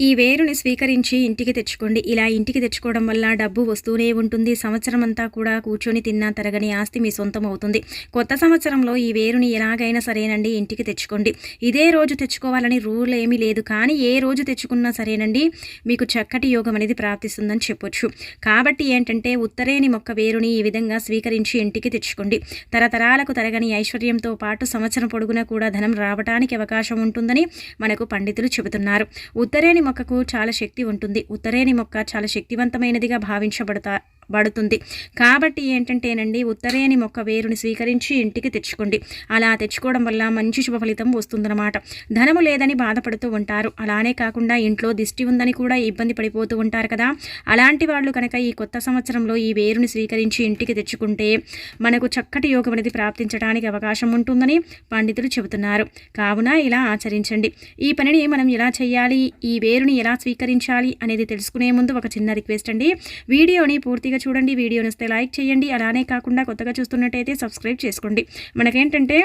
ఈ వేరుని స్వీకరించి ఇంటికి తెచ్చుకోండి. ఇలా ఇంటికి తెచ్చుకోవడం వల్ల డబ్బు వస్తూనే ఉంటుంది. సంవత్సరం అంతా కూడా కూర్చొని తిన్నా తరగని ఆస్తి మీ సొంతం అవుతుంది. కొత్త సంవత్సరంలో ఈ వేరుని ఎలాగైనా సరేనండి ఇంటికి తెచ్చుకోండి. ఇదే రోజు తెచ్చుకోవాలని రూల్ ఏమీ లేదు. కానీ ఏ రోజు తెచ్చుకున్నా సరేనండి మీకు చక్కటి యోగం అనేది ప్రాప్తిస్తుందని చెప్పొచ్చు. కాబట్టి ఏంటంటే ఉత్తరేని మొక్క వేరుని ఈ విధంగా స్వీకరించి ఇంటికి తెచ్చుకోండి. తరతరాలకు తరగని ఐశ్వర్యంతో పాటు సంవత్సరం పొడుగునా కూడా ధనం రావడానికి అవకాశం ఉంటుందని మనకు పండితులు చెబుతున్నారు. ఉత్తరేని మొక్కకు చాలా శక్తి ఉంటుంది. ఉత్తరేని మొక్క చాలా శక్తివంతమైనదిగా భావించబడతా పడుతుంది. కాబట్టి ఏంటంటేనండి ఉత్తరేని మొక్క వేరుని స్వీకరించి ఇంటికి తెచ్చుకోండి. అలా తెచ్చుకోవడం వల్ల మంచి శుభ ఫలితం వస్తుందన్నమాట. ధనము లేదని బాధపడుతూ ఉంటారు. అలానే కాకుండా ఇంట్లో దిష్టి ఉందని కూడా ఇబ్బంది పడిపోతూ ఉంటారు కదా. అలాంటి వాళ్ళు కనుక ఈ కొత్త సంవత్సరంలో ఈ వేరుని స్వీకరించి ఇంటికి తెచ్చుకుంటే మనకు చక్కటి యోగం అనేది ప్రాప్తించడానికి అవకాశం ఉంటుందని పండితులు చెబుతున్నారు. కావున ఇలా ఆచరించండి. ఈ పనిని మనం ఎలా చేయాలి? ఈ వేరుని ఎలా స్వీకరించాలి? అనేది తెలుసుకునే ముందు ఒక చిన్న రిక్వెస్ట్ అండి. వీడియోని పూర్తిగా చూడండి వీడియో నస్తే లైక్ చేయండి అలానే కాకుండా కొత్తగా చూస్తున్నట్టయితే సబ్స్క్రైబ్ చేసుకోండి. మనకేంటంటే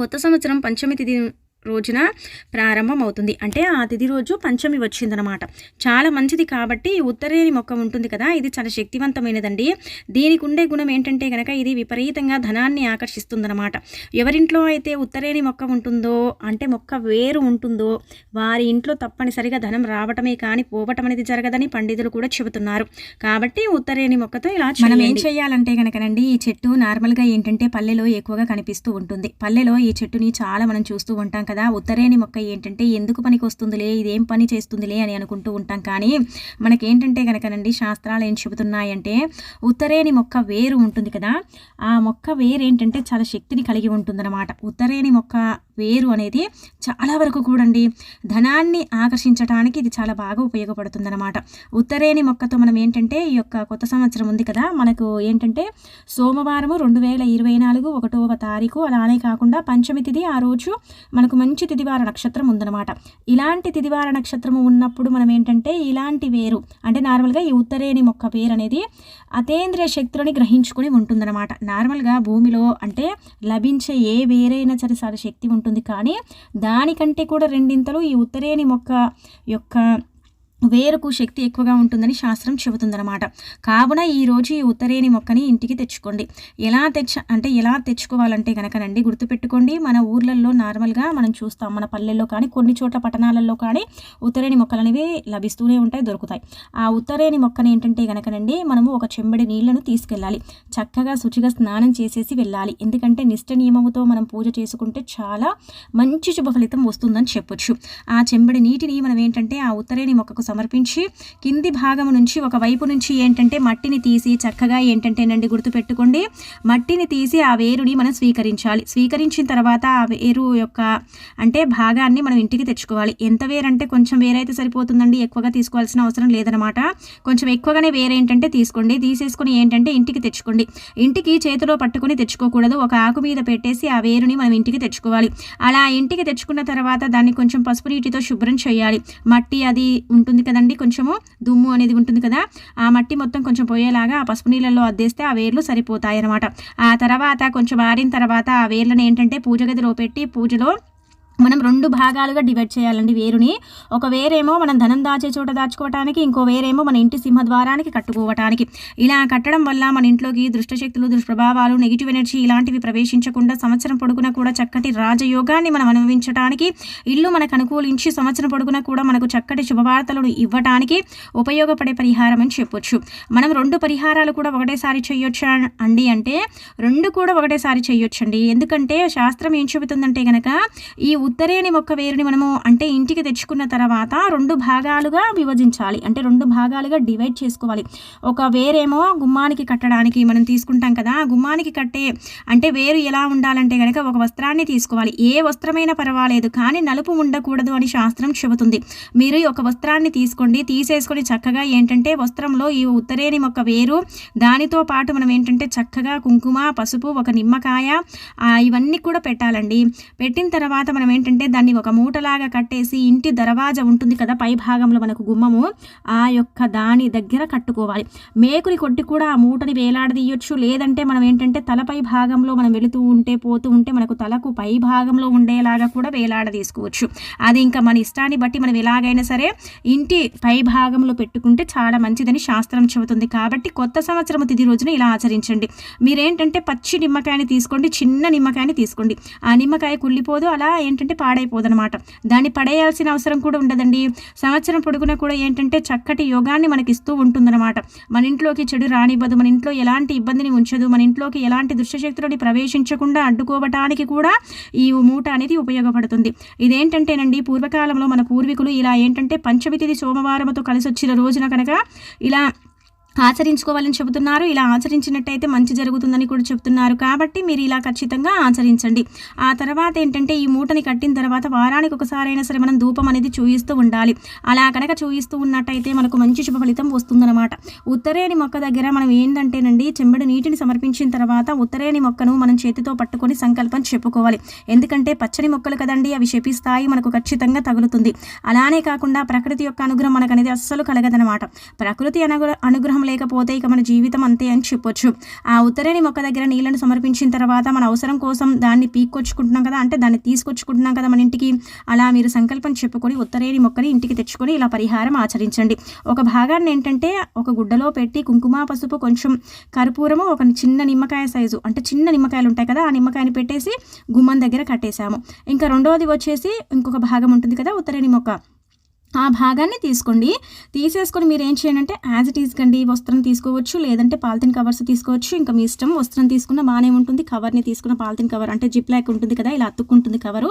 కొత్త సంవత్సరం పంచమి తిథి రోజున ప్రారంభం అవుతుంది అంటే ఆ తిథి రోజు పంచమి వచ్చిందనమాట. చాలా మంచిది కాబట్టి ఉత్తరేని మొక్క ఉంటుంది కదా ఇది చాలా శక్తివంతమైనదండి. దీనికి ఉండే గుణం ఏంటంటే కనుక ఇది విపరీతంగా ధనాన్ని ఆకర్షిస్తుందనమాట. ఎవరింట్లో అయితే ఉత్తరేని మొక్క ఉంటుందో అంటే మొక్క వేరు ఉంటుందో వారి ఇంట్లో తప్పనిసరిగా ధనం రావటమే కానీ పోవటం అనేది జరగదని పండితులు కూడా చెబుతున్నారు. కాబట్టి ఉత్తరేని మొక్కతో ఇలా మనం ఏం చేయాలంటే కనుకనండి ఈ చెట్టు నార్మల్గా ఏంటంటే పల్లెలో ఎక్కువగా కనిపిస్తూ ఉంటుంది. పల్లెలో ఈ చెట్టుని చాలా మనం చూస్తూ ఉంటాం కదా కదా? ఉత్తరేని మొక్క ఏంటంటే ఎందుకు పనికి వస్తుందిలే ఇదేం పని చేస్తుందిలే? అని అనుకుంటూ ఉంటాం. కానీ మనకేంటంటే కనుకనండి శాస్త్రాలు ఏం చెబుతున్నాయంటే ఉత్తరేని మొక్క వేరు ఉంటుంది కదా? ఆ మొక్క వేరు ఏంటంటే చాలా శక్తిని కలిగి ఉంటుందన్నమాట. ఉత్తరేని మొక్క వేరు అనేది చాలా వరకు కూడండి ధనాన్ని ఆకర్షించడానికి ఇది చాలా బాగా ఉపయోగపడుతుందన్నమాట. ఉత్తరేని మొక్కతో మనం ఏంటంటే ఈ యొక్క కొత్త సంవత్సరం ఉంది కదా మనకు ఏంటంటే సోమవారము రెండు వేల ఇరవై నాలుగు ఒకటవ తారీఖు అలానే కాకుండా పంచమి తిథి ఆ రోజు మనకు మంచి తిదివార నక్షత్రం ఉందన్నమాట. ఇలాంటి తిదివార నక్షత్రము ఉన్నప్పుడు మనం ఏంటంటే ఇలాంటి వేరు అంటే నార్మల్గా ఈ ఉత్తరేని మొక్క పేరు అనేది అతేంద్రియ శక్తులని గ్రహించుకొని ఉంటుందన్నమాట. నార్మల్గా భూమిలో అంటే లభించే ఏ వేరైనా సరే శక్తి ఉంటుంది. కానీ దానికంటే కూడా రెండింతలు ఈ ఉత్తరేని మొక్క యొక్క వేరుకు శక్తి ఎక్కువగా ఉంటుందని శాస్త్రం చెబుతుందన్నమాట. కావున ఈరోజు ఈ ఉత్తరేని మొక్కని ఇంటికి తెచ్చుకోండి. ఎలా తెచ్చ అంటే ఎలా తెచ్చుకోవాలంటే కనుకనండి గుర్తుపెట్టుకోండి. మన ఊర్లలో నార్మల్గా మనం చూస్తాం మన పల్లెల్లో కానీ కొన్ని చోట్ల పట్టణాలలో కానీ ఉత్తరేని మొక్కలు అనేవి లభిస్తూనే ఉంటాయి దొరుకుతాయి. ఆ ఉత్తరేని మొక్కని ఏంటంటే కనుకనండి మనము ఒక చెంబడి నీళ్ళను తీసుకెళ్ళాలి. చక్కగా శుచిగా స్నానం చేసేసి వెళ్ళాలి. ఎందుకంటే నిష్ట నియమముతో మనం పూజ చేసుకుంటే చాలా మంచి శుభ ఫలితం వస్తుందని చెప్పొచ్చు. ఆ చెంబడి నీటిని మనం ఏంటంటే ఆ ఉత్తరేని మొక్కకు సమర్పించి కింది భాగం నుంచి ఒక వైపు నుంచి ఏంటంటే మట్టిని తీసి చక్కగా ఏంటంటేనండి గుర్తుపెట్టుకోండి మట్టిని తీసి ఆ వేరుని మనం స్వీకరించాలి. స్వీకరించిన తర్వాత ఆ వేరు యొక్క అంటే భాగాన్ని మనం ఇంటికి తెచ్చుకోవాలి. ఎంత వేరంటే కొంచెం వేరైతే సరిపోతుందండి. ఎక్కువగా తీసుకోవాల్సిన అవసరం లేదనమాట కొంచెం ఎక్కువగానే వేరేంటంటే తీసుకోండి. తీసేసుకొని ఏంటంటే ఇంటికి తెచ్చుకోండి. ఇంటికి చేతిలో పట్టుకొని తెచ్చుకోకూడదు. ఒక ఆకు మీద పెట్టేసి ఆ వేరుని మనం ఇంటికి తెచ్చుకోవాలి. అలా ఇంటికి తెచ్చుకున్న తర్వాత దాన్ని కొంచెం పసుపు నీటితో శుభ్రం చేయాలి. మట్టి అది ఉంటుంది కదండి కొంచెము దుమ్ము అనేది ఉంటుంది కదా ఆ మట్టి మొత్తం కొంచెం పోయేలాగా ఆ పసుపు నీళ్ళల్లో అద్దేస్తే ఆ వేర్లు సరిపోతాయి అనమాట ఆ తర్వాత కొంచెం ఆరిన తర్వాత ఆ వేర్లను ఏంటంటే పూజ గదిలో పెట్టి పూజలో మనం రెండు భాగాలుగా డివైడ్ చేయాలండి వేరుని. ఒక వేరేమో మనం ధనం దాచే చోట దాచుకోవటానికి ఇంకో వేరేమో మన ఇంటి సింహద్వారానికి కట్టుకోవటానికి. ఇలా కట్టడం వల్ల మన ఇంట్లోకి దుష్టశక్తులు దుష్ప్రభావాలు నెగిటివ్ ఎనర్జీ ఇలాంటివి ప్రవేశించకుండా సంవత్సరం పొడుగున కూడా చక్కటి రాజయోగాన్ని మనం అనుభవించడానికి ఇల్లు మనకు అనుకూలించి సంవత్సరం పొడుగున కూడా మనకు చక్కటి శుభవార్తలను ఇవ్వటానికి ఉపయోగపడే పరిహారం అని చెప్పొచ్చు. మనం రెండు పరిహారాలు కూడా ఒకటేసారి చేయొచ్చా అండి అంటే రెండు కూడా ఒకటేసారి చేయొచ్చండి. ఎందుకంటే శాస్త్రం ఏం చెబుతుందంటే కనుక ఈ ఉత్తరేని మొక్క వేరుని మనము అంటే ఇంటికి తెచ్చుకున్న తర్వాత రెండు భాగాలుగా విభజించాలి. అంటే రెండు భాగాలుగా డివైడ్ చేసుకోవాలి. ఒక వేరేమో గుమ్మానికి కట్టడానికి మనం తీసుకుంటాం కదా గుమ్మానికి కట్టే అంటే వేరు ఎలా ఉండాలంటే కనుక ఒక వస్త్రాన్ని తీసుకోవాలి. ఏ వస్త్రమైనా పర్వాలేదు కానీ నలుపు ఉండకూడదు అని శాస్త్రం చెబుతుంది. మీరు ఒక వస్త్రాన్ని తీసుకోండి. తీసేసుకొని చక్కగా ఏంటంటే వస్త్రంలో ఈ ఉత్తరేని మొక్క వేరు దానితో పాటు మనం ఏంటంటే చక్కగా కుంకుమ పసుపు ఒక నిమ్మకాయ ఇవన్నీ కూడా పెట్టాలండి. పెట్టిన తర్వాత మనం ఏంటంటే దాన్ని ఒక మూటలాగా కట్టేసి ఇంటి దర్వాజ ఉంటుంది కదా పై భాగంలో మనకు గుమ్మము ఆ యొక్క దాని దగ్గర కట్టుకోవాలి. మేకుని కొట్టి కూడా ఆ మూటని వేలాడదీయొచ్చు. లేదంటే మనం ఏంటంటే తలపై భాగంలో మనం వెళుతూ ఉంటే పోతూ ఉంటే మనకు తలకు పై భాగంలో ఉండేలాగా కూడా వేలాడ తీసుకోవచ్చు అది ఇంకా మన ఇష్టాన్ని బట్టి మనం ఎలాగైనా సరే ఇంటి పై భాగంలో పెట్టుకుంటే చాలా మంచిదని శాస్త్రం చెబుతుంది. కాబట్టి కొత్త సంవత్సరం తిది రోజున ఇలా ఆచరించండి. మీరేంటంటే పచ్చి నిమ్మకాయని తీసుకోండి చిన్న నిమ్మకాయని తీసుకోండి. ఆ నిమ్మకాయ కుళ్ళిపోదు అలా ఏంటంటే పాడైపోదు అనమాట దాన్ని పడేయాల్సిన అవసరం కూడా ఉండదండి. సంవత్సరం పొడుగున కూడా ఏంటంటే చక్కటి యోగాన్ని మనకి ఇస్తూ ఉంటుందన్నమాట మన ఇంట్లోకి చెడు రానివ్వదు. మన ఇంట్లో ఎలాంటి ఇబ్బందిని ఉంచదు. మన ఇంట్లోకి ఎలాంటి దుష్టశక్తులని ప్రవేశించకుండా అడ్డుకోవటానికి కూడా ఈ మూట అనేది ఉపయోగపడుతుంది. ఇదేంటంటేనండి పూర్వకాలంలో మన పూర్వీకులు ఇలా ఏంటంటే పంచమి తిథి సోమవారంతో కలిసి వచ్చిన రోజున కనుక ఇలా ఆచరించుకోవాలని చెబుతున్నారు. ఇలా ఆచరించినట్టయితే మంచి జరుగుతుందని కూడా చెబుతున్నారు. కాబట్టి మీరు ఇలా ఖచ్చితంగా ఆచరించండి. ఆ తర్వాత ఏంటంటే ఈ మూటని కట్టిన తర్వాత వారానికి ఒకసారైనా సరే మనం ధూపం అనేది చూయిస్తూ ఉండాలి. అలా కనుక చూయిస్తూ ఉన్నట్టయితే మనకు మంచి శుభ ఫలితం వస్తుందన్నమాట. ఉత్తరేణి మొక్క దగ్గర మనం ఏంటంటేనండి చెంబడి నీటిని సమర్పించిన తర్వాత ఉత్తరేణి మొక్కను మనం చేతితో పట్టుకొని సంకల్పం చెప్పుకోవాలి. ఎందుకంటే పచ్చని మొక్కలు కదండి అవి శపిస్తాయి మనకు ఖచ్చితంగా తగులుతుంది. అలానే కాకుండా ప్రకృతి యొక్క అనుగ్రహం మనకు అనేది అస్సలు కలగదనమాట ప్రకృతి అనుగ్రహం లేకపోతే ఇక మన జీవితం అంతే అని చెప్పొచ్చు. ఆ ఉత్తరేణి మొక్క దగ్గర నీళ్ళను సమర్పించిన తర్వాత మన అవసరం కోసం దాన్ని పీక్కొచ్చుకుంటున్నాం కదా అంటే దాన్ని తీసుకొచ్చుకుంటున్నాం కదా మన ఇంటికి అలా మీరు సంకల్పం చెప్పుకొని ఉత్తరేణి మొక్కని ఇంటికి తెచ్చుకొని ఇలా పరిహారం ఆచరించండి. ఒక భాగాన్ని ఏంటంటే ఒక గుడ్డలో పెట్టి కుంకుమ పసుపు కొంచెం కర్పూరము ఒక చిన్న నిమ్మకాయ సైజు అంటే చిన్న నిమ్మకాయలు ఉంటాయి కదా ఆ నిమ్మకాయని పెట్టేసి గుమ్మం దగ్గర కట్టేశాము. ఇంకా రెండవది వచ్చేసి ఇంకొక భాగం ఉంటుంది కదా ఉత్తరేణి మొక్క. ఆ భాగాన్ని తీసుకోండి. తీసేసుకొని మీరు ఏం చేయండి అంటే యాజ్ ఇట్ ఈస్ కండి వస్త్రం తీసుకోవచ్చు లేదంటే పాలిథిన్ కవర్స్ తీసుకోవచ్చు. ఇంకా మీ ఇష్టం వస్త్రం తీసుకున్న బాగానే ఉంటుంది. కవర్ని తీసుకున్న పాలిథిన్ కవర్ అంటే జిప్ లాక్ ఉంటుంది కదా ఇలా అతుక్కుంటుంది కవరు.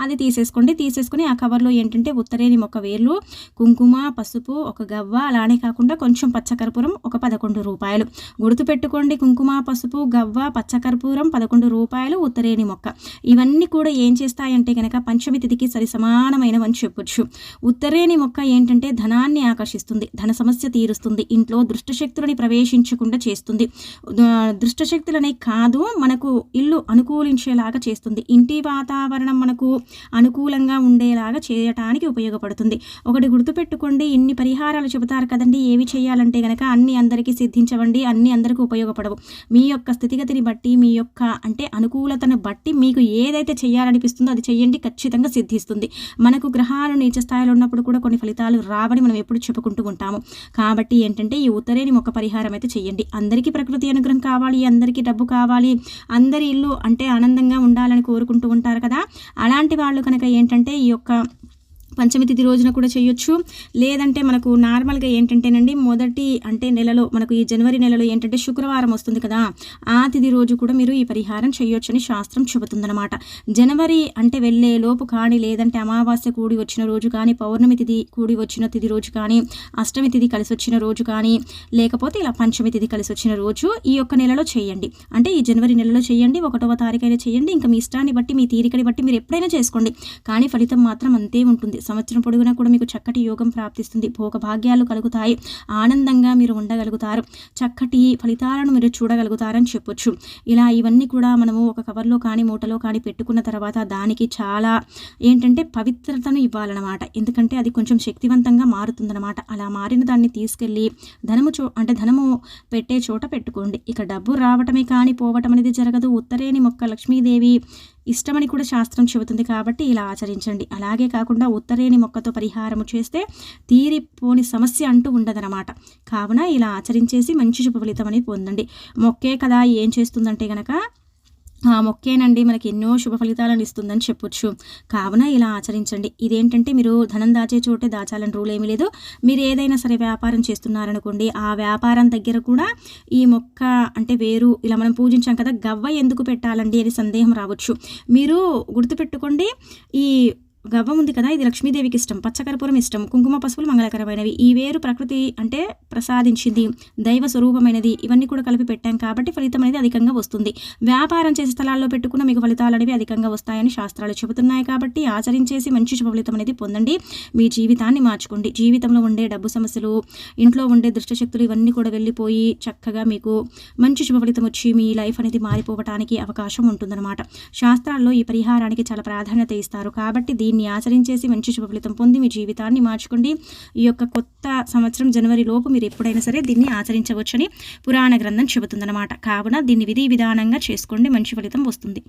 అది తీసేసుకోండి. తీసేసుకొని ఆ కవర్లో ఏంటంటే ఉత్తరేని మొక్క వేర్లు కుంకుమ పసుపు ఒక గవ్వ అలానే కాకుండా కొంచెం పచ్చకర్పూరం ఒక పదకొండు రూపాయలు. గుర్తుపెట్టుకోండి కుంకుమ పసుపు గవ్వ పచ్చకర్పూరం పదకొండు రూపాయలు ఉత్తరేని మొక్క. ఇవన్నీ కూడా ఏం చేస్తాయంటే కనుక పంచమి తిథికి సరి సమానమైనవని చెప్పొచ్చు. ఉత్తరే ఎర్రేని మొక్క ఏంటంటే ధనాన్ని ఆకర్షిస్తుంది ధన సమస్య తీరుస్తుంది ఇంట్లో దుష్టశక్తులని ప్రవేశించకుండా చేస్తుంది. దుష్టశక్తులనే కాదు మనకు ఇల్లు అనుకూలించేలాగా చేస్తుంది. ఇంటి వాతావరణం మనకు అనుకూలంగా ఉండేలాగా చేయటానికి ఉపయోగపడుతుంది. ఒకటి గుర్తుపెట్టుకోండి ఇన్ని పరిహారాలు చెబుతారు కదండి ఏవి చేయాలంటే కనుక అన్ని అందరికీ సిద్ధించవండి అన్ని అందరికీ ఉపయోగపడవు. మీ యొక్క స్థితిగతిని బట్టి మీ యొక్క అంటే అనుకూలతను బట్టి మీకు ఏదైతే చేయాలనిపిస్తుందో అది చేయండి ఖచ్చితంగా సిద్ధిస్తుంది. మనకు గ్రహాలు నీచ స్థాయిలో ఉన్నప్పుడు కూడా కొన్ని ఫలితాలు రావని మనం ఎప్పుడు చెప్పుకుంటూ ఉంటాము. కాబట్టి ఏంటంటే ఈ ఉత్తరేని మొక్క పరిహారం అయితే చేయండి. అందరికీ ప్రకృతి అనుగ్రహం కావాలి అందరికీ డబ్బు కావాలి అందరి ఇల్లు అంటే ఆనందంగా ఉండాలని కోరుకుంటూ ఉంటారు కదా. అలాంటి వాళ్ళు కనుక ఏంటంటే ఈ యొక్క పంచమి తిథి రోజున కూడా చేయొచ్చు. లేదంటే మనకు నార్మల్గా ఏంటంటేనండి మొదటి అంటే నెలలో మనకు ఈ జనవరి నెలలో ఏంటంటే శుక్రవారం వస్తుంది కదా ఆ తిథి రోజు కూడా మీరు ఈ పరిహారం చేయొచ్చు అని శాస్త్రం చెబుతుందన్నమాట. జనవరి అంటే వెళ్ళే లోపు కానీ లేదంటే అమావాస్య కూడి వచ్చిన రోజు కానీ పౌర్ణమి తిథి కూడి వచ్చిన తిథి రోజు కానీ అష్టమి తిథి కలిసి వచ్చిన రోజు కానీ లేకపోతే ఇలా పంచమి తిథి కలిసి వచ్చిన రోజు ఈ యొక్క నెలలో చేయండి. అంటే ఈ జనవరి నెలలో చేయండి ఒకటవ తారీఖైనా చేయండి ఇంకా మీ ఇష్టాన్ని బట్టి మీ తీరికని బట్టి మీరు ఎప్పుడైనా చేసుకోండి. కానీ ఫలితం మాత్రం అంతే ఉంటుంది. సంవత్సరం పొడుగునా కూడా మీకు చక్కటి యోగం ప్రాప్తిస్తుంది. భోగభాగ్యాలు కలుగుతాయి. ఆనందంగా మీరు ఉండగలుగుతారు. చక్కటి ఫలితాలను మీరు చూడగలుగుతారని చెప్పొచ్చు. ఇలా ఇవన్నీ కూడా మనము ఒక కవర్లో కానీ మూటలో కానీ పెట్టుకున్న తర్వాత దానికి చాలా ఏంటంటే పవిత్రతను ఇవ్వాలన్నమాట. ఎందుకంటే అది కొంచెం శక్తివంతంగా మారుతుందన్నమాట. అలా మారిన దాన్ని తీసుకెళ్ళి ధనము చో అంటే ధనము పెట్టే చోట పెట్టుకోండి. ఇక డబ్బు రావటమే కానీ పోవటం అనేది జరగదు. ఉత్తరేని మొక్క లక్ష్మీదేవి ఇష్టమని కూడా శాస్త్రం చెబుతుంది కాబట్టి ఇలా ఆచరించండి. అలాగే కాకుండా ఉత్తరేని మొక్కతో పరిహారము చేస్తే తీరిపోని సమస్య అంటూ ఉండదనమాట కావున ఇలా ఆచరించేసి మంచి శుభ ఫలితం అనేది పొందండి. మొక్కే కదా ఏం చేస్తుందంటే కనుక ఆ మొక్కేనండి. మనకి ఎన్నో శుభ ఫలితాలను ఇస్తుందని చెప్పొచ్చు. కావున ఇలా ఆచరించండి. ఇదేంటంటే మీరు ధనం దాచే చోటే దాచాలని రూల్ ఏమీ లేదు. మీరు ఏదైనా సరే వ్యాపారం చేస్తున్నారనుకోండి ఆ వ్యాపారం దగ్గర కూడా ఈ మొక్క అంటే వేరు ఇలా మనం పూజించాం కదా గవ్వ ఎందుకు పెట్టాలండి అని సందేహం రావచ్చు. మీరు గుర్తుపెట్టుకోండి ఈ గవ్వ ఉంది కదా ఇది లక్ష్మీదేవికి ఇష్టం పచ్చకర్పూరం ఇష్టం కుంకుమ పసుపులు మంగళకరమైనవి. ఈ వేరు ప్రకృతి అంటే ప్రసాదించింది దైవ స్వరూపమైనది. ఇవన్నీ కూడా కలిపి పెట్టాం కాబట్టి ఫలితం అనేది అధికంగా వస్తుంది. వ్యాపారం చేసే స్థలాల్లో పెట్టుకున్న మీకు ఫలితాలు అనేవి అధికంగా వస్తాయని శాస్త్రాలు చెబుతున్నాయి కాబట్టి ఆచరించేసి మంచి శుభ ఫలితం అనేది పొందండి. మీ జీవితాన్ని మార్చుకోండి. జీవితంలో ఉండే డబ్బు సమస్యలు ఇంట్లో ఉండే దుష్టశక్తులు ఇవన్నీ కూడా వెళ్ళిపోయి చక్కగా మీకు మంచి శుభ ఫలితం వచ్చి మీ లైఫ్ అనేది మారిపోవటానికి అవకాశం ఉంటుందన్నమాట. శాస్త్రాల్లో ఈ పరిహారానికి చాలా ప్రాధాన్యత ఇస్తారు కాబట్టి దీన్ని దీన్ని ఆచరించేసి మంచి శుభ ఫలితం పొంది మీ జీవితాన్ని మార్చుకోండి. ఈ యొక్క కొత్త సంవత్సరం జనవరి లోపు మీరు ఎప్పుడైనా సరే దీన్ని ఆచరించవచ్చని పురాణ గ్రంథం చెబుతుందన్నమాట. కావున దీన్ని విధి విధానంగా చేసుకోండి. మంచి ఫలితం వస్తుంది.